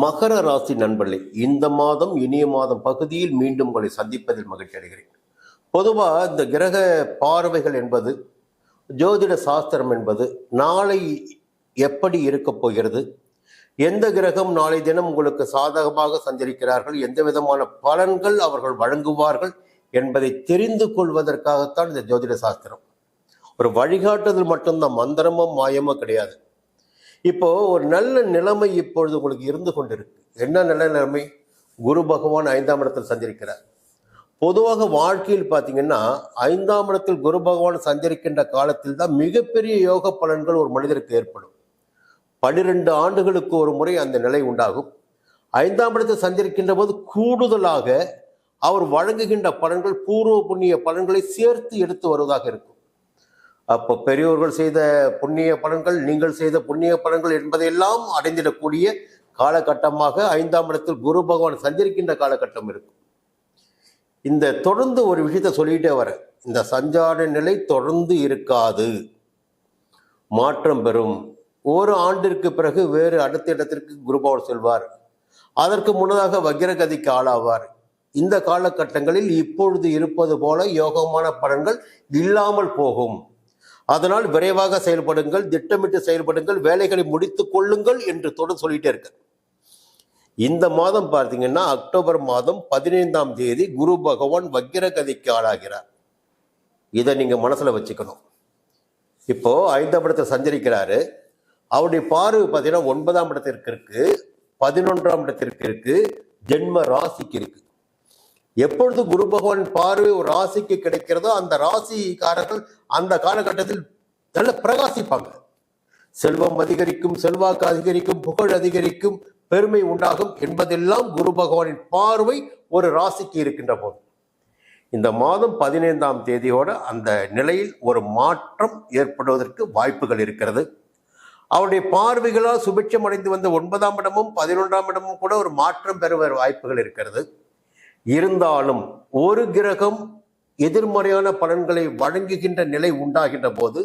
மகர ராசி நண்பர்களே இந்த மாதம் இனிய மாதம் பகுதியில் மீண்டும் உங்களை சந்திப்பதில் மகிழ்ச்சி அடைகிறேன். பொதுவாக இந்த கிரக பார்வைகள் என்பது ஜோதிட சாஸ்திரம் என்பது நாளை எப்படி இருக்கப் போகிறது எந்த கிரகம் நாளை தினம் உங்களுக்கு சாதகமாக சஞ்சரிக்கிறார்கள் எந்த விதமான பலன்கள் அவர்கள் வழங்குவார்கள் என்பதை தெரிந்து கொள்வதற்காகத்தான் இந்த ஜோதிட சாஸ்திரம். ஒரு வழிகாட்டுதல் மட்டும்தான் மந்திரமும் மாயமோ கிடையாது. இப்போ ஒரு நல்ல நிலைமை இப்பொழுது உங்களுக்கு இருந்து கொண்டிருக்கு. என்ன நல்ல நிலைமை? குரு பகவான் ஐந்தாம் இடத்தில் சந்திருக்கிறார் பொதுவாக வாழ்க்கையில் பார்த்தீங்கன்னா ஐந்தாம் இடத்தில் குரு பகவான் சந்திருக்கின்ற காலத்தில் தான் மிகப்பெரிய யோக பலன்கள் ஒரு மனிதருக்கு ஏற்படும். பனிரெண்டு ஆண்டுகளுக்கு ஒரு முறை அந்த நிலை உண்டாகும். ஐந்தாம் இடத்தை சந்திருக்கின்ற போது கூடுதலாக அவர் வழங்குகின்ற பலன்கள் பூர்வ புண்ணிய பலன்களை சேர்த்து எடுத்து வருவதாக இருக்கும். அப்போ பெரியோர்கள் செய்த புண்ணிய பலன்கள் நீங்கள் செய்த புண்ணிய பலன்கள் என்பதையெல்லாம் அடைந்திடக்கூடிய காலகட்டமாக ஐந்தாம் இடத்தில் குரு பகவான் சஞ்சரிக்கின்ற காலகட்டம் இருக்கும். இந்த தொடர்ந்து ஒரு விஷயத்தை சொல்லிட்டே வர இந்த சஞ்சார நிலை தொடர்ந்து இருக்காது. மாற்றம் பெறும். ஒரு ஆண்டிற்கு பிறகு வேறு அடுத்த இடத்திற்கு குரு பகவான் செல்வார். அதற்கு முன்னதாக வக்கிரகதிக்கு ஆளாவார். இந்த காலகட்டங்களில் இப்பொழுது இருப்பது போல யோகமான படங்கள் இல்லாமல் போகும். அதனால் விரைவாக செயல்படுங்கள் திட்டமிட்டு செயல்படுங்கள் வேலைகளை முடித்து கொள்ளுங்கள் என்று தொடர்ந்து சொல்லிட்டே இருக்க இந்த மாதம் பார்த்தீங்கன்னா அக்டோபர் மாதம் பதினைந்தாம் தேதி குரு பகவான் வக்கிரகதிக்கு ஆளாகிறார். இதை நீங்க மனசுல வச்சுக்கணும். இப்போ ஐந்தாம் இடத்தில் சஞ்சரிக்கிறாரு. அவருடைய பார்வை பார்த்தீங்கன்னா ஒன்பதாம் இடத்திற்கு இருக்கு பதினொன்றாம் இடத்திற்கு இருக்கு ஜென்ம ராசிக்கு இருக்கு. எப்பொழுது குரு பகவான் பார்வை ஒரு ராசிக்கு கிடைக்கிறதோ அந்த ராசிக்காரர்கள் அந்த காலகட்டத்தில் நல்ல பிரகாசிப்பாங்க. செல்வம் அதிகரிக்கும் செல்வாக்கு அதிகரிக்கும் புகழ் அதிகரிக்கும் பெருமை உண்டாகும் என்பதெல்லாம் குரு பகவானின் பார்வை ஒரு ராசிக்கு இருக்கின்ற போது. இந்த மாதம் பதினைந்தாம் தேதியோட அந்த நிலையில் ஒரு மாற்றம் ஏற்படுவதற்கு வாய்ப்புகள் இருக்கிறது. அவருடைய பார்வைகளால் சுபிட்சம் அடைந்து வந்த ஒன்பதாம் இடமும் பதினொன்றாம் இடமும் கூட ஒரு மாற்றம் பெறுவ வாய்ப்புகள் இருக்கிறது. இருந்தாலும் ஒரு கிரகம் எதிர்மறையான பலன்களை வழங்குகின்ற நிலை உண்டாகின்ற போது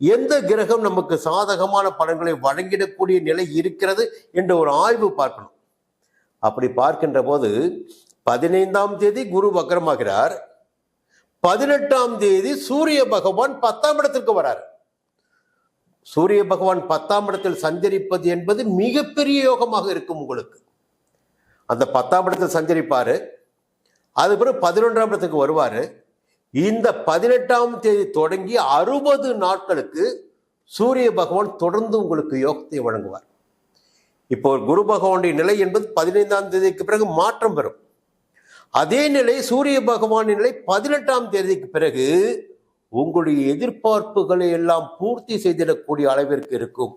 எந்த கிரகம் நமக்கு சாதகமான பலன்களை வழங்கிடக்கூடிய நிலை இருக்கிறது என்ற ஒரு ஆய்வு பார்க்கணும். அப்படி பார்க்கின்ற போது பதினைந்தாம் தேதி குரு வக்கரமாகிறார் பதினெட்டாம் தேதி சூரிய பகவான் பத்தாம் இடத்திற்கு வரார். சூரிய பகவான் பத்தாம் இடத்தில் சஞ்சரிப்பது என்பது மிகப்பெரிய யோகமாக இருக்கும் உங்களுக்கு. அந்த பத்தாம் இடத்தில் சஞ்சரிப்பாரு. அது பிறகு பதினொன்றாம் இடத்துக்கு வருவார். இந்த பதினெட்டாம் தேதி தொடங்கி அறுபது நாட்களுக்கு சூரிய பகவான் தொடர்ந்து உங்களுக்கு யோகத்தை வழங்குவார். இப்போ குரு பகவானுடைய நிலை என்பது பதினைந்தாம் தேதிக்கு பிறகு மாற்றம் பெறும். அதே நிலை சூரிய பகவானின் நிலை பதினெட்டாம் தேதிக்கு பிறகு உங்களுடைய எதிர்பார்ப்புகளை எல்லாம் பூர்த்தி செய்திடக்கூடிய அளவிற்கு இருக்கும்.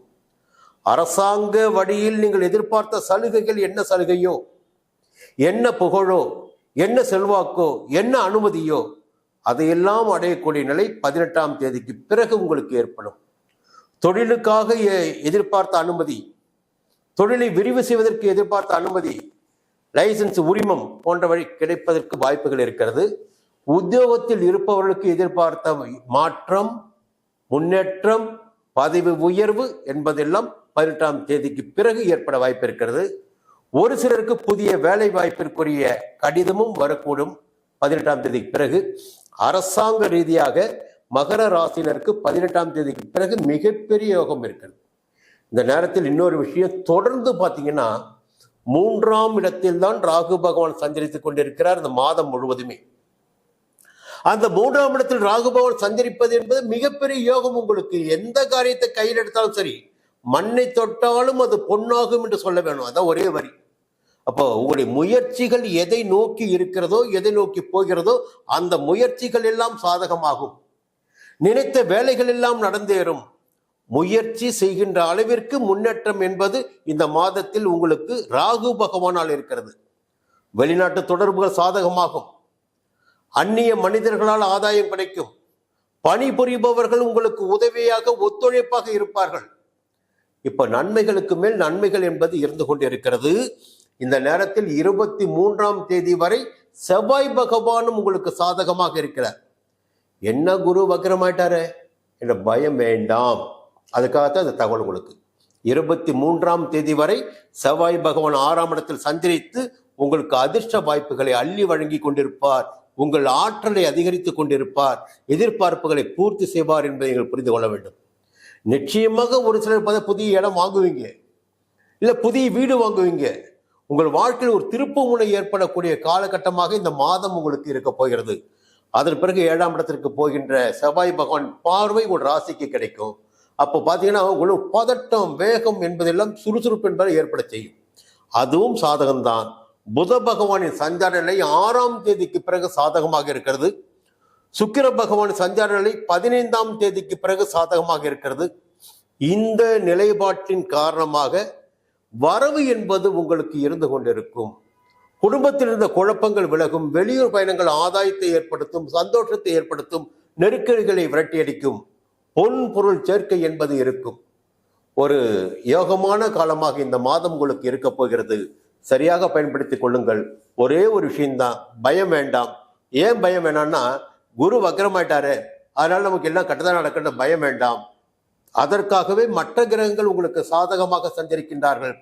அரசாங்க வழியில் நீங்கள் எதிர்பார்த்த சலுகைகள் என்ன சலுகையோ என்ன புகழோ என்ன செல்வாக்கோ என்ன அனுமதியோ அதையெல்லாம் அடையக்கூடிய நிலை பதினெட்டாம் தேதிக்கு பிறகு உங்களுக்கு ஏற்படும். தொழிலுக்காக எதிர்பார்த்த அனுமதி தொழிலை விரிவு செய்வதற்கு எதிர்பார்த்த அனுமதி லைசன்ஸ் உரிமம் போன்றவை கிடைப்பதற்கு வாய்ப்புகள் இருக்கிறது. உத்தியோகத்தில் இருப்பவர்களுக்கு எதிர்பார்த்த மாற்றம் முன்னேற்றம் பதவி உயர்வு என்பதெல்லாம் பதினெட்டாம் தேதிக்கு பிறகு ஏற்பட வாய்ப்பு இருக்கிறது. ஒரு சிலருக்கு புதிய வேலை வாய்ப்பிற்குரிய கடிதமும் வரக்கூடும். பதினெட்டாம் தேதிக்கு பிறகு அரசாங்க ரீதியாக மகர ராசினருக்கு பதினெட்டாம் தேதிக்கு பிறகு மிகப்பெரிய யோகம் இருக்கிறது. இந்த நேரத்தில் இன்னொரு விஷயம் தொடர்ந்து பார்த்தீங்கன்னா மூன்றாம் இடத்தில் தான் ராகு பகவான் சஞ்சரித்துக் கொண்டிருக்கிறார் இந்த மாதம் முழுவதுமே. அந்த மூன்றாம் இடத்தில் ராகு பகவான் சஞ்சரிப்பது என்பது மிகப்பெரிய யோகம் உங்களுக்கு எந்த காரியத்தை கையில் எடுத்தாலும் சரி மண்ணை தொட்டாலும் அது பொன்னாகும் என்று சொல்ல வேணும். அதான் ஒரே வரி. அப்போ உங்களுடைய முயற்சிகள் எதை நோக்கி இருக்கிறதோ எதை நோக்கி போகிறதோ அந்த முயற்சிகள் எல்லாம் சாதகமாகும். நினைத்த வேலைகள் எல்லாம் நடந்தேறும். முயற்சி செய்கின்ற அளவிற்கு முன்னேற்றம் என்பது இந்த மாதத்தில் உங்களுக்கு ராகு பகவானால் இருக்கிறது. வெளிநாட்டு தொடர்புகள் சாதகமாகும். அந்நிய மனிதர்களால் ஆதாயம் கிடைக்கும். பணிபுரிபவர்கள் உங்களுக்கு உதவியாக ஒத்துழைப்பாக இருப்பார்கள். இப்ப நன்மைகளுக்கு மேல் நன்மைகள் என்பது இருந்து கொண்டிருக்கிறது. இந்த நேரத்தில் இருபத்தி மூன்றாம் தேதி வரை செவ்வாய் பகவானும் உங்களுக்கு சாதகமாக இருக்கிறார். என்ன குரு வக்கரமாயிட்டாரு என்ற பயம் வேண்டாம். அதுக்காகத்தான் இந்த தகவல் உங்களுக்கு. இருபத்தி மூன்றாம் தேதி வரை செவ்வாய் பகவான் ஆறாம் இடத்தில் சந்திரித்து உங்களுக்கு அதிர்ஷ்ட வாய்ப்புகளை அள்ளி வழங்கி கொண்டிருப்பார். உங்கள் ஆற்றலை அதிகரித்துக் கொண்டிருப்பார். எதிர்பார்ப்புகளை பூர்த்தி செய்வார் என்பதை நீங்கள் புரிந்து கொள்ள வேண்டும். நிச்சயமாக ஒரு சிலர் பார்த்தா புதிய இடம் வாங்குவீங்க. இல்ல புதிய வீடு வாங்குவீங்க. உங்கள் வாழ்க்கையில் ஒரு திருப்பு முனை ஏற்படக்கூடிய காலகட்டமாக இந்த மாதம் உங்களுக்கு இருக்க போகிறது. அதன் பிறகு ஏழாம் இடத்திற்கு போகின்ற செவ்வாய் பகவான் பார்வை ஒரு ராசிக்கு கிடைக்கும். அப்போ பார்த்தீங்கன்னா உங்களுக்கு பதட்டம் வேகம் என்பதெல்லாம் சுறுசுறுப்பு என்பதை ஏற்பட செய்யும். அதுவும் சாதகம்தான். புத பகவானின் சஞ்சார நிலை ஆறாம் தேதிக்கு பிறகு சாதகமாக இருக்கிறது. சுக்கிர பகவான் சஞ்சார நிலை பதினைந்தாம் தேதிக்கு பிறகு சாதகமாக இருக்கிறது. இந்த நிலைப்பாட்டின் காரணமாக வரவு என்பது உங்களுக்கு இருந்து கொண்டிருக்கும். குடும்பத்தில் இருந்த குழப்பங்கள் விலகும் வெளியூர் பயணங்கள் ஆதாயத்தை ஏற்படுத்தும் சந்தோஷத்தை ஏற்படுத்தும் நெருக்கடிகளை விரட்டியடிக்கும் பொன் பொருள் சேர்க்கை என்பது இருக்கும். ஒரு யோகமான காலமாக இந்த மாதம் உங்களுக்கு இருக்க போகிறது. சரியாக பயன்படுத்திக் கொள்ளுங்கள். ஒரே ஒரு விஷயம்தான். பயம் வேண்டாம். ஏன் பயம் வேணாம்னா குரு வக்கரமாயிட்டாரு அதனால நமக்கு எல்லாம் கட்டதான் நடக்கணும் பயம் வேண்டாம். அதற்காகவே மற்ற கிரகங்கள் உங்களுக்கு சாதகமாக சஞ்சரிக்கின்றார்கள்.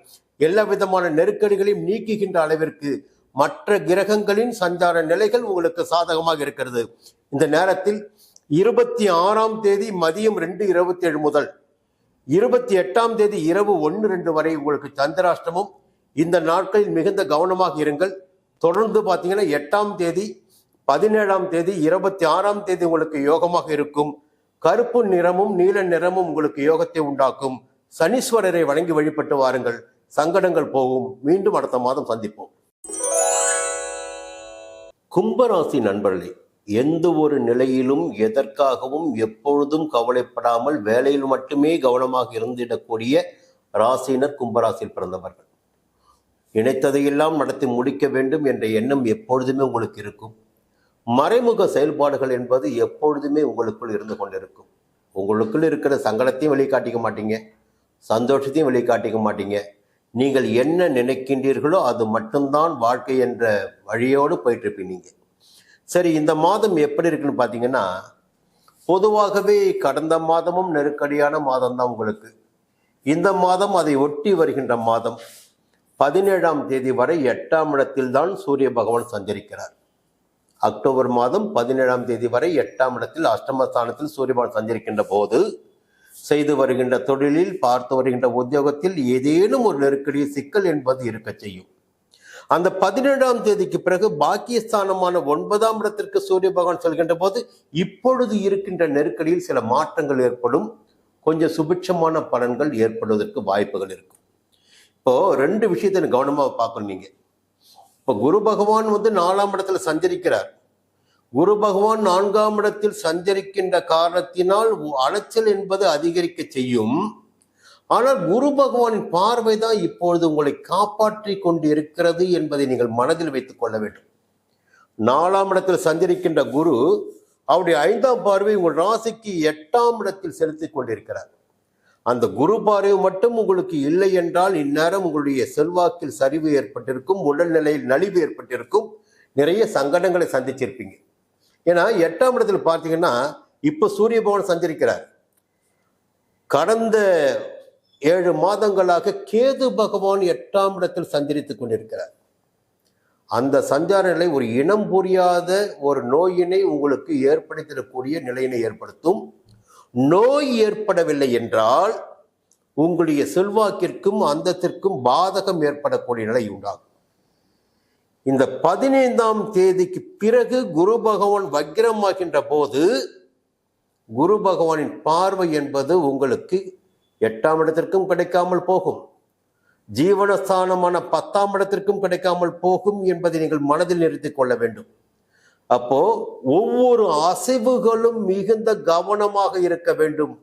எல்லா விதமான நெருக்கடிகளையும் நீக்குகின்ற அளவிற்கு மற்ற கிரகங்களின் சஞ்சார நிலைகள் உங்களுக்கு சாதகமாக இருக்கிறது. இந்த நேரத்தில் இருபத்தி ஆறாம் தேதி மதியம் ரெண்டு இருபத்தி ஏழு முதல் இருபத்தி எட்டாம் தேதி இரவு ஒன்று ரெண்டு வரை உங்களுக்கு சந்திராஷ்டமம். இந்த நாட்களில் மிகுந்த கவனமாக இருங்கள். தொடர்ந்து பார்த்தீங்கன்னா எட்டாம் தேதி பதினேழாம் தேதி இருபத்தி ஆறாம் தேதி உங்களுக்கு யோகமாக இருக்கும். கருப்பு நிறமும் நீல நிறமும் உங்களுக்கு யோகத்தை உண்டாக்கும். சனீஸ்வரரை வணங்கி வழிபட்டு வாருங்கள். சங்கடங்கள் போகும். மீண்டும் அடுத்த மாதம் சந்திப்போம். கும்பராசி நண்பர்களே எந்த ஒரு நிலையிலும் எதற்காகவும் எப்பொழுதும் கவலைப்படாமல் வேலையில் மட்டுமே கவனமாக இருந்திடக்கூடிய ராசியினர் கும்பராசியில் பிறந்தவர்கள். நினைத்ததையெல்லாம் நடத்தி முடிக்க வேண்டும் என்ற எண்ணம் எப்பொழுதுமே உங்களுக்கு இருக்கும். மறைமுக செயல்பாடுகள் என்பது எப்பொழுதுமே உங்களுக்குள் இருந்து கொண்டிருக்கும். உங்களுக்குள் இருக்கிற சங்கடத்தையும் வெளிக்காட்டிக்க மாட்டீங்க. சந்தோஷத்தையும் வெளிக்காட்டிக்க மாட்டீங்க. நீங்கள் என்ன நினைக்கின்றீர்களோ அது மட்டும்தான் வாழ்க்கை என்ற வழியோடு போயிட்டு சரி இந்த மாதம் எப்படி இருக்குன்னு பார்த்தீங்கன்னா பொதுவாகவே கடந்த மாதமும் நெருக்கடியான மாதம் தான் உங்களுக்கு. இந்த மாதம் அதை ஒட்டி வருகின்ற மாதம் பதினேழாம் தேதி வரை எட்டாம் இடத்தில் தான் சூரிய பகவான் சஞ்சரிக்கிறார். அக்டோபர் மாதம் பதினேழாம் தேதி வரை எட்டாம் இடத்தில் அஷ்டமஸ்தானத்தில் சூரியபான் சஞ்சரிக்கின்ற போது செய்து வருகின்ற தொழிலில் பார்த்து வருகின்ற உத்தியோகத்தில் ஏதேனும் ஒரு நெருக்கடி சிக்கல் என்பது இருக்க செய்யும். அந்த பதினேழாம் தேதிக்கு பிறகு பாக்கியஸ்தானமான ஒன்பதாம் இடத்திற்கு சூரிய பகவான் செல்கின்ற போது இப்பொழுது இருக்கின்ற நெருக்கடியில் சில மாற்றங்கள் ஏற்படும். கொஞ்சம் சுபிட்சமான பலன்கள் ஏற்படுவதற்கு வாய்ப்புகள் இருக்கும். இப்போ ரெண்டு விஷயத்தை கவனமாக பார்க்கணும் நீங்கள் இப்போ குரு பகவான் வந்து நாலாம் இடத்துல சஞ்சரிக்கிறார். குரு பகவான் நான்காம் இடத்தில் சஞ்சரிக்கின்ற காரணத்தினால் அலைச்சல் என்பது அதிகரிக்க செய்யும். ஆனால் குரு பகவானின் பார்வை தான் இப்பொழுது உங்களை காப்பாற்றி கொண்டு இருக்கிறது என்பதை நீங்கள் மனதில் வைத்துக் கொள்ள வேண்டும். நாலாம் இடத்தில் சஞ்சரிக்கின்ற குரு அவருடைய ஐந்தாம் பார்வை உங்கள் ராசிக்கு எட்டாம் இடத்தில் செலுத்திக் கொண்டிருக்கிறார். அந்த குரு பார்வை மட்டும் உங்களுக்கு இல்லை என்றால் இந்நேரம் உங்களுடைய செல்வாக்கில் சரிவு ஏற்பட்டிருக்கும் உடல்நிலையில் நலிவு ஏற்பட்டிருக்கும். நிறைய சங்கடங்களை சந்திச்சிருப்பீங்க. ஏன்னா எட்டாம் இடத்துல பார்த்தீங்கன்னா இப்போ சூரிய பகவான் சஞ்சரிக்கிறார். கடந்த ஏழு மாதங்களாக கேது பகவான் எட்டாம் இடத்தில் சஞ்சரித்து கொண்டிருக்கிறார். அந்த சஞ்சார நிலை ஒரு இனம் புரியாத ஒரு நோயினை உங்களுக்கு ஏற்படுத்தக்கூடிய நிலையினை ஏற்படுத்தும். நோய் ஏற்படவில்லை என்றால் உங்களுடைய செல்வாக்கிற்கும் அந்தத்திற்கும் பாதகம் ஏற்படக்கூடிய நிலை உண்டாகும். இந்த பதினைந்தாம் தேதிக்கு பிறகு குரு பகவான் வக்கிரமாகின்ற போது குரு பகவானின் பார்வை என்பது உங்களுக்கு எட்டாம் இடத்திற்கும் கிடைக்காமல் போகும். ஜீவனஸ்தானமான பத்தாம் இடத்திற்கும் கிடைக்காமல் போகும் என்பதை நீங்கள் மனதில் நிறுத்திக் கொள்ள வேண்டும். அப்போ ஒவ்வொரு அசைவுகளும் மிகுந்த கவனமாக இருக்க வேண்டும்.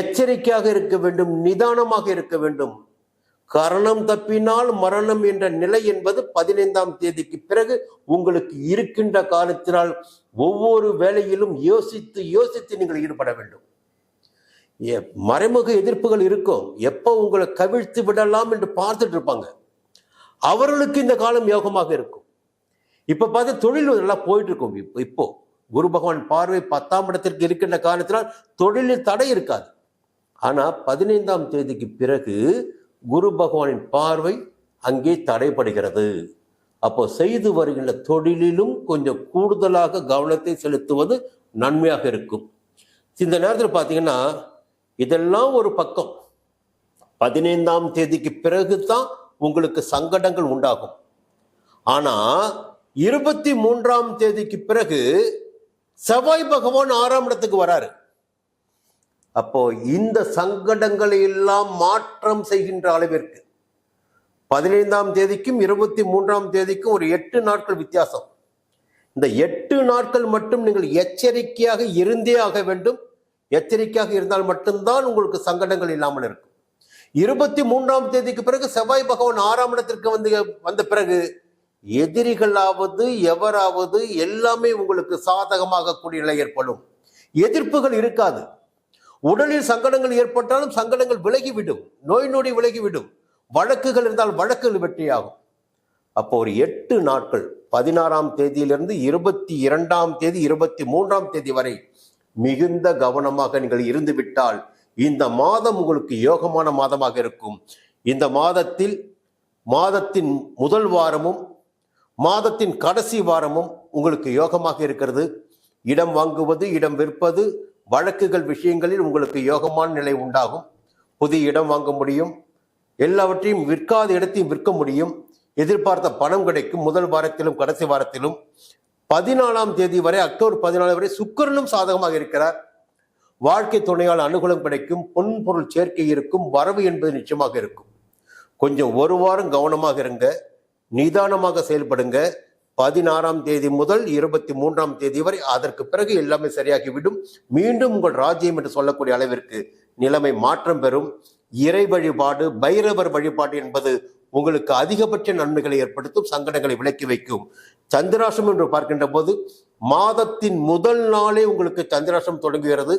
எச்சரிக்கையாக இருக்க வேண்டும் நிதானமாக இருக்க வேண்டும். கரணம் தப்பினால் மரணம் என்ற நிலை என்பது பதினைந்தாம் தேதிக்கு பிறகு உங்களுக்கு இருக்கின்ற காலத்தினால் ஒவ்வொரு வேலையிலும் யோசித்து யோசித்து நீங்கள் ஈடுபட வேண்டும். மறைமுக எதிர்ப்புகள் இருக்கும். எப்போ உங்களை கவிழ்த்து விடலாம் என்று பார்த்துட்டு இருப்பாங்க. அவர்களுக்கு இந்த காலம் யோகமாக இருக்கும். இப்போ பார்த்து தொழில் நல்லா போயிட்டு இருக்கும் இப்போ இப்போ குரு பகவான் பார்வை பத்தாம் இடத்திற்கு இருக்கின்ற காரணத்தினால் தொழிலில் தடை இருக்காது. ஆனால் பதினைந்தாம் தேதிக்கு பிறகு குரு பகவானின் பார்வை அங்கே தடைபடுகிறது. அப்போ செய்து வருகின்ற தொழிலிலும் கொஞ்சம் கூடுதலாக கவனத்தை செலுத்துவது நன்மையாக இருக்கும். இந்த நேரத்தில் பார்த்தீங்கன்னா இதெல்லாம் ஒரு பக்கம். பதினைந்தாம் தேதிக்கு பிறகு தான் உங்களுக்கு சங்கடங்கள் உண்டாகும். ஆனால் இருபத்தி மூன்றாம் தேதிக்கு பிறகு செவ்வாய் பகவான் ஆறாம் இடத்துக்கு வராரு. அப்போ இந்த சங்கடங்களை எல்லாம் மாற்றம் செய்கின்ற அளவிற்கு பதினைந்தாம் தேதிக்கும் இருபத்தி மூன்றாம் தேதிக்கும் ஒரு எட்டு நாட்கள் வித்தியாசம். இந்த எட்டு நாட்கள் மட்டும் நீங்கள் எச்சரிக்கையாக இருந்தே ஆக வேண்டும். எச்சரிக்கையாக இருந்தால் மட்டும்தான் உங்களுக்கு சங்கடங்கள் இல்லாமல் இருக்கும். இருபத்தி மூன்றாம் தேதிக்கு பிறகு செவ்வாய் பகவான் ஆறாம் இடத்திற்கு வந்து வந்த பிறகு எதிரிகளாவது எவராவது எல்லாமே உங்களுக்கு சாதகமாக கூடிய நிலை ஏற்படும். எதிர்ப்புகள் இருக்காது. உடலில் சங்கடங்கள் ஏற்பட்டாலும் சங்கடங்கள் விலகிவிடும். நோய் நொடி விலகிவிடும். வழக்குகள் இருந்தால் வழக்குகள் வெற்றியாகும். அப்போ ஒரு எட்டு நாட்கள் பதினாறாம் தேதியிலிருந்து இருபத்தி இரண்டாம் தேதி இருபத்தி மூன்றாம் தேதி வரை மிகுந்த கவனமாக நீங்கள் இருந்துவிட்டால் இந்த மாதம் உங்களுக்கு யோகமான மாதமாக இருக்கும். இந்த மாதத்தில் மாதத்தின் முதல் வாரமும் மாதத்தின் கடைசி வாரமும் உங்களுக்கு யோகமாக இருக்கிறது. இடம் வாங்குவது இடம் விற்பது வழக்குகள் விஷயங்களில் உங்களுக்கு யோகமான நிலை உண்டாகும். புதிய இடம் வாங்க முடியும். எல்லாவற்றையும் விற்காத இடத்தையும் விற்க முடியும். எதிர்பார்த்த பணம் கிடைக்கும். முதல் வாரத்திலும் கடைசி வாரத்திலும். பதினாலாம் தேதி வரை அக்டோபர் பதினாலு வரை சுக்கரனும் சாதகமாக இருக்கிறார். வாழ்க்கை துணையால் அனுகூலம் கிடைக்கும். பொன் பொருள் சேர்க்கை இருக்கும். வரவு என்பது நிச்சயமாக இருக்கும். கொஞ்சம் ஒரு வாரம் கவனமாக இருங்க. நிதானமாக செயல்படுங்க. பதினாறாம் தேதி முதல் இருபத்தி மூன்றாம் தேதி வரை அதற்கு பிறகு எல்லாமே சரியாகிவிடும். மீண்டும் உங்கள் ராஜ்யம் என்று சொல்லக்கூடிய அளவிற்கு நிலைமை மாற்றம் பெறும். இறை வழிபாடு பைரவர் வழிபாடு என்பது உங்களுக்கு அதிகபட்ச நன்மைகளை ஏற்படுத்தும் சங்கடங்களை விலக்கி வைக்கும். சந்திராசம் என்று பார்க்கின்ற போது மாதத்தின் முதல் நாளே உங்களுக்கு சந்திராசம் தொடங்குகிறது.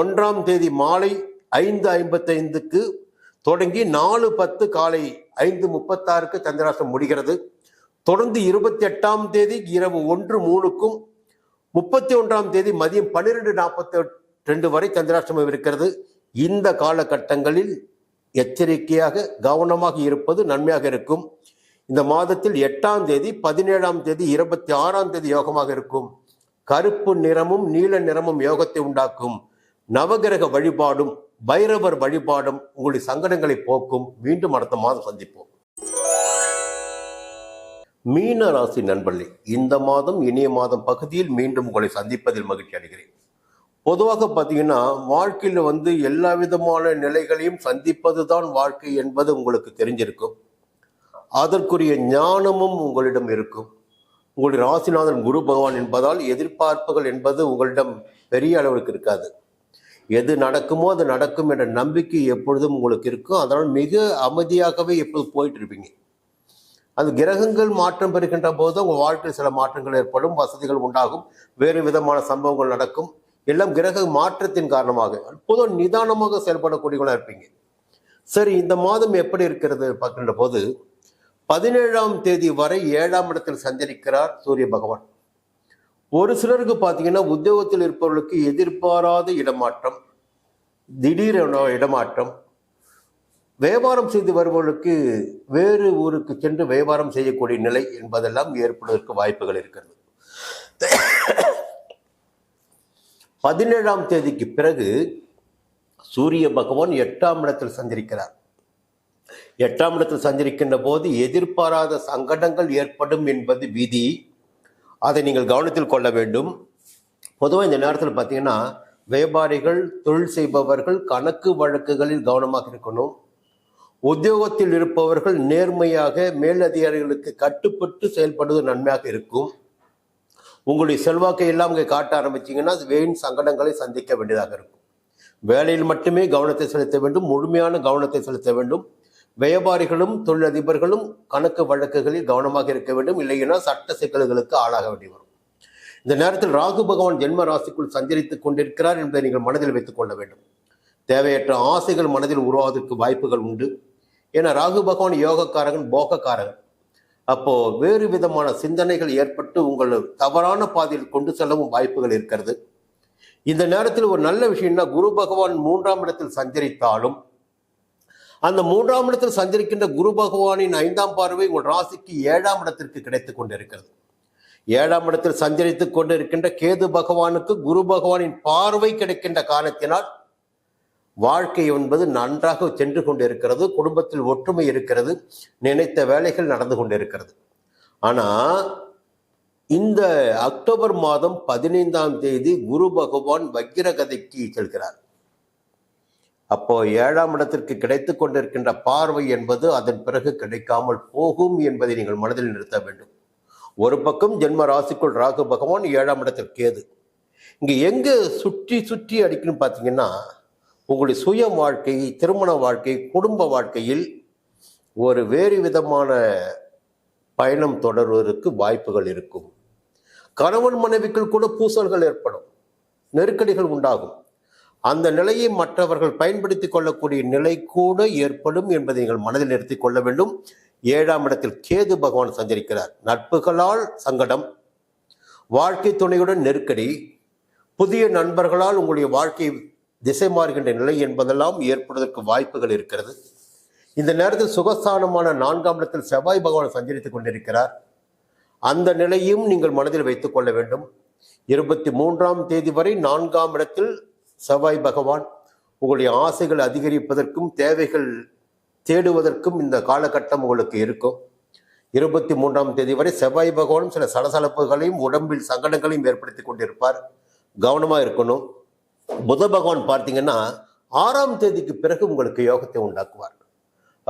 ஒன்றாம் தேதி மாலை ஐந்து ஐம்பத்தைந்துக்கு தொடங்கி நாலு பத்து காலை ஐந்து முப்பத்தாறுக்கு சந்திராசம் முடிகிறது. தொடர்ந்து இருபத்தி எட்டாம் தேதி இரவு ஒன்று மூணுக்கும் முப்பத்தி ஒன்றாம் தேதி மதியம் பன்னிரெண்டு நாற்பத்தி ரெண்டு வரை சந்திராஷ்டமம் இருக்கிறது. இந்த காலகட்டங்களில் எச்சரிக்கையாக கவனமாக இருப்பது நன்மையாக இருக்கும். இந்த மாதத்தில் எட்டாம் தேதி பதினேழாம் தேதி இருபத்தி ஆறாம் தேதி யோகமாக இருக்கும். கருப்பு நிறமும் நீல நிறமும் யோகத்தை உண்டாக்கும். நவகிரக வழிபாடும் பைரவர் வழிபாடும் உங்களுடைய சங்கடங்களை போக்கும். மீண்டும் அடுத்த மாதம் சந்திப்போம். மீன ராசி நண்பர்களே இந்த மாதம் இனிய மாதம் பகுதியில் மீண்டும் உங்களை சந்திப்பதில் மகிழ்ச்சி அடைகிறேன். பொதுவாக பார்த்தீங்கன்னா வாழ்க்கையில் வந்து எல்லா விதமான நிலைகளையும் சந்திப்பது தான் வாழ்க்கை என்பது உங்களுக்கு தெரிஞ்சிருக்கும். அதற்குரிய ஞானமும் உங்களிடம் இருக்கும். உங்களுடைய ராசிநாதன் குரு பகவான் என்பதால் எதிர்பார்ப்புகள் என்பது உங்களிடம் பெரிய அளவுக்கு இருக்காது. எது நடக்குமோ அது நடக்கும் என்ற நம்பிக்கை எப்பொழுதும் உங்களுக்கு இருக்கும். அதனால் மிக அமைதியாகவே எப்போதும் போயிட்டு இருப்பீங்க அது கிரகங்கள் மாற்றம் பெறுகின்ற போது உங்கள் வாழ்க்கையில் சில மாற்றங்கள் ஏற்படும் வசதிகள் உண்டாகும் வேறு விதமான சம்பவங்கள் நடக்கும். எல்லாம் கிரக மாற்றத்தின் காரணமாக. பொதுவாக நிதானமாக செயல்படக்கூடியவங்களாக இருப்பீங்க. சரி இந்த மாதம் எப்படி இருக்கிறது பார்க்கின்ற போது பதினேழாம் தேதி வரை ஏழாம் இடத்தில் சஞ்சரிக்கிறார் சூரிய பகவான். ஒரு சிலருக்கு பார்த்தீங்கன்னா உத்தியோகத்தில் இருப்பவர்களுக்கு எதிர்பாராத இடமாற்றம் திடீரென இடமாற்றம். வியாபாரம் செய்து வருபவர்களுக்கு வேறு ஊருக்கு சென்று வியாபாரம் செய்யக்கூடிய நிலை என்பதெல்லாம் ஏற்படுவதற்கு வாய்ப்புகள் இருக்கிறது. பதினேழாம் தேதிக்கு பிறகு சூரிய பகவான் எட்டாம் இடத்தில் சஞ்சரிக்கிறார். எட்டாம் இடத்தில் சஞ்சரிக்கின்ற போது எதிர்பாராத சங்கடங்கள் ஏற்படும் என்பது விதி. அதை நீங்கள் கவனத்தில் கொள்ள வேண்டும். பொதுவாக இந்த நேரத்தில் பார்த்தீங்கன்னா வியாபாரிகள் தொழில் செய்பவர்கள் கணக்கு வழக்குகளில் கவனமாக இருக்கணும். உத்தியோகத்தில் இருப்பவர்கள் நேர்மையாக மேலதிகாரிகளுக்கு கட்டுப்பட்டு செயல்படுவது நன்மையாக இருக்கும். உங்களுடைய செல்வாக்கை எல்லாம் இங்கே காட்ட ஆரம்பிச்சீங்கன்னா அது வீண் சங்கடங்களை சந்திக்க வேண்டியதாக இருக்கும். வேலையில் மட்டுமே கவனத்தை செலுத்த வேண்டும். முழுமையான கவனத்தை செலுத்த வேண்டும். வியாபாரிகளும் தொழிலதிபர்களும் கணக்கு வழக்குகளில் கவனமாக இருக்க வேண்டும். இல்லைன்னா சட்ட சிக்கல்களுக்கு ஆளாக வேண்டி வரும். இந்த நேரத்தில் ராகு பகவான் ஜென்ம ராசிக்குள் சஞ்சரித்துக் கொண்டிருக்கிறார் என்பதை நீங்கள் மனதில் வைத்துக் கொள்ள வேண்டும். தேவையற்ற ஆசைகள் மனதில் உருவாவதற்கு வாய்ப்புகள் உண்டு. ஏன்னா ராகு பகவான் யோகக்காரகன் போகக்காரகன் அப்போ வேறு விதமான சிந்தனைகள் ஏற்பட்டு உங்கள் தவறான பாதையில் கொண்டு செல்லவும் வாய்ப்புகள் இருக்கிறது. இந்த நேரத்தில் ஒரு நல்ல விஷயம்னா குரு பகவான் மூன்றாம் இடத்தில் சஞ்சரித்தாலும் அந்த மூன்றாம் இடத்தில் சஞ்சரிக்கின்ற குரு பகவானின் ஐந்தாம் பார்வை உங்கள் ராசிக்கு ஏழாம் இடத்திற்கு கிடைத்துக் கொண்டிருக்கிறது. ஏழாம் இடத்தில் சஞ்சரித்துக் கொண்டிருக்கின்ற கேது பகவானுக்கு குரு பகவானின் பார்வை கிடைக்கின்ற காரணத்தினால் வாழ்க்கை என்பது நன்றாக சென்று கொண்டிருக்கிறது குடும்பத்தில் ஒற்றுமை இருக்கிறது நினைத்த வேலைகள் நடந்து கொண்டிருக்கிறது. ஆனா இந்த அக்டோபர் மாதம் பதினைந்தாம் தேதி குரு பகவான் வக்கிரகதைக்கு செல்கிறார். அப்போ ஏழாம் இடத்திற்கு கிடைத்துக் கொண்டிருக்கின்ற பார்வை என்பது அதன் பிறகு கிடைக்காமல் போகும் என்பதை நீங்கள் மனதில் நிறுத்த வேண்டும். ஒரு பக்கம் ஜென்ம ராசிக்குள் ராகு பகவான் ஏழாம் இடத்தில் கேது. இங்கே எங்க சுற்றி சுற்றி அடிக்கணும் பார்த்தீங்கன்னா உங்களுடைய சுய வாழ்க்கை திருமண வாழ்க்கை குடும்ப வாழ்க்கையில் ஒரு வேறு விதமான பயணம் தொடர்வதற்கு வாய்ப்புகள் இருக்கும். கணவன் மனைவிக்குள் கூட பூசல்கள் ஏற்படும். நெருக்கடிகள் உண்டாகும். அந்த நிலையை மற்றவர்கள் பயன்படுத்திக் கொள்ளக்கூடிய நிலை கூட ஏற்படும் என்பதை நீங்கள் மனதில் நிறுத்திக் கொள்ள வேண்டும். ஏழாம் இடத்தில் கேது பகவான் சஞ்சரிக்கிறார். நட்புகளால் சங்கடம் வாழ்க்கை துணையுடன் நெருக்கடி புதிய நண்பர்களால் உங்களுடைய வாழ்க்கை திசை மாறுகின்ற நிலை என்பதெல்லாம் ஏற்படுவதற்கு வாய்ப்புகள் இருக்கிறது. இந்த நேரத்தில் சுகஸ்தானமான நான்காம் இடத்தில் செவ்வாய் பகவான் சஞ்சரித்துக் கொண்டிருக்கிறார். அந்த நிலையும் நீங்கள் மனதில் வைத்துக் கொள்ள வேண்டும். இருபத்தி மூன்றாம் தேதி வரை நான்காம் இடத்தில் செவ்வாய் பகவான் உங்களுடைய ஆசைகள் அதிகரிப்பதற்கும் தேவைகள் தேடுவதற்கும் இந்த காலகட்டம் உங்களுக்கு இருக்கும். இருபத்தி மூன்றாம் தேதி வரை செவ்வாய் பகவானும் சில சலசலப்புகளையும் உடம்பில் சங்கடங்களையும் ஏற்படுத்தி கொண்டிருப்பார். கவனமாக இருக்கணும். புத பகவான் பார்த்தீங்கன்னா ஆறாம் தேதிக்கு பிறகு உங்களுக்கு யோகத்தை உண்டாக்குவார்.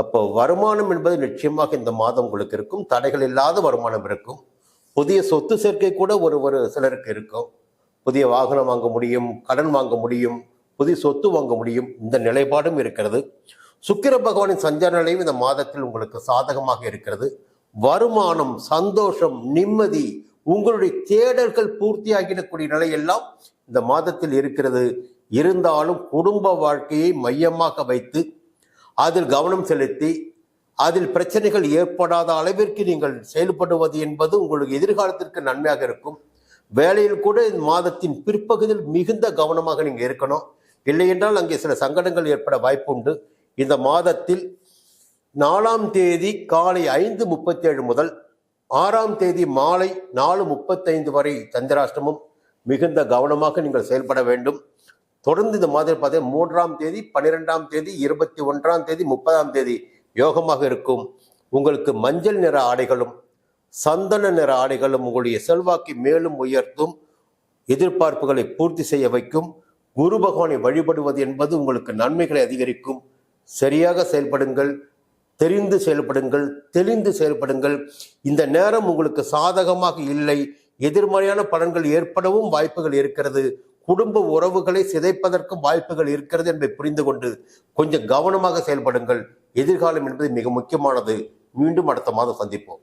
அப்போ வருமானம் என்பது நிச்சயமாக இந்த மாதம் உங்களுக்கு இருக்கும். தடைகள் இல்லாத வருமானம் இருக்கும். புதிய சொத்து சேர்க்கை கூட ஒரு ஒரு சிலருக்கு இருக்கும். புதிய வாகனம் வாங்க முடியும் கடன் வாங்க முடியும் புதிய சொத்து வாங்க முடியும். இந்த நிலைப்பாடும் இருக்கிறது. சுக்கிர பகவானின் சஞ்சார நிலையும் இந்த மாதத்தில் உங்களுக்கு சாதகமாக இருக்கிறது. வருமானம் சந்தோஷம் நிம்மதி உங்களுடைய தேடல்கள் பூர்த்தியாகிடக்கூடிய நிலையெல்லாம் இந்த மாதத்தில் இருக்கிறது. இருந்தாலும் குடும்ப வாழ்க்கையை மையமாக வைத்து அதில் கவனம் செலுத்தி அதில் பிரச்சனைகள் ஏற்படாத அளவிற்கு நீங்கள் செயல்படுவது என்பது உங்களுக்கு எதிர்காலத்திற்கு நன்மையாக இருக்கும். வேலையில் கூட இந்த மாதத்தின் பிற்பகுதியில் மிகுந்த கவனமாக நீங்கள் இருக்கணும். இல்லை என்றால் அங்கே சில சங்கடங்கள் ஏற்பட வாய்ப்புண்டு. இந்த மாதத்தில் நாலாம் தேதி காலை ஐந்து முப்பத்தி ஏழு முதல் ஆறாம் தேதி மாலை நாலு முப்பத்தைந்து வரை சந்திராஷ்டமம். மிகுந்த கவனமாக நீங்கள் செயல்பட வேண்டும். தொடர்ந்து இந்த மாதிரி பார்த்தா மூன்றாம் தேதி பன்னிரெண்டாம் தேதி இருபத்தி ஒன்றாம் தேதி முப்பதாம் தேதி யோகமாக இருக்கும். உங்களுக்கு மஞ்சள் நிற ஆடைகளும் சந்தன நிற ஆடைகளும் உங்களுடைய செல்வாக்கை மேலும் உயர்த்தும் எதிர்பார்ப்புகளை பூர்த்தி செய்ய வைக்கும் குரு பகவானை வழிபடுவது என்பது உங்களுக்கு நன்மைகளை அதிகரிக்கும். சரியாக செயல்படுங்கள் தெரிந்து செயல்படுங்கள் தெளிந்து செயல்படுங்கள். இந்த நேரம் உங்களுக்கு சாதகமாக இல்லை. எதிர்மறையான பலன்கள் ஏற்படவும் வாய்ப்புகள் இருக்கிறது. குடும்ப உறவுகளை சிதைப்பதற்கும் வாய்ப்புகள் இருக்கிறது என்பதை புரிந்து கொண்டு கொஞ்சம் கவனமாக செயல்படுங்கள். எதிர்காலம் என்பது மிக முக்கியமானது. மீண்டும் அடுத்த மாதம் சந்திப்போம்.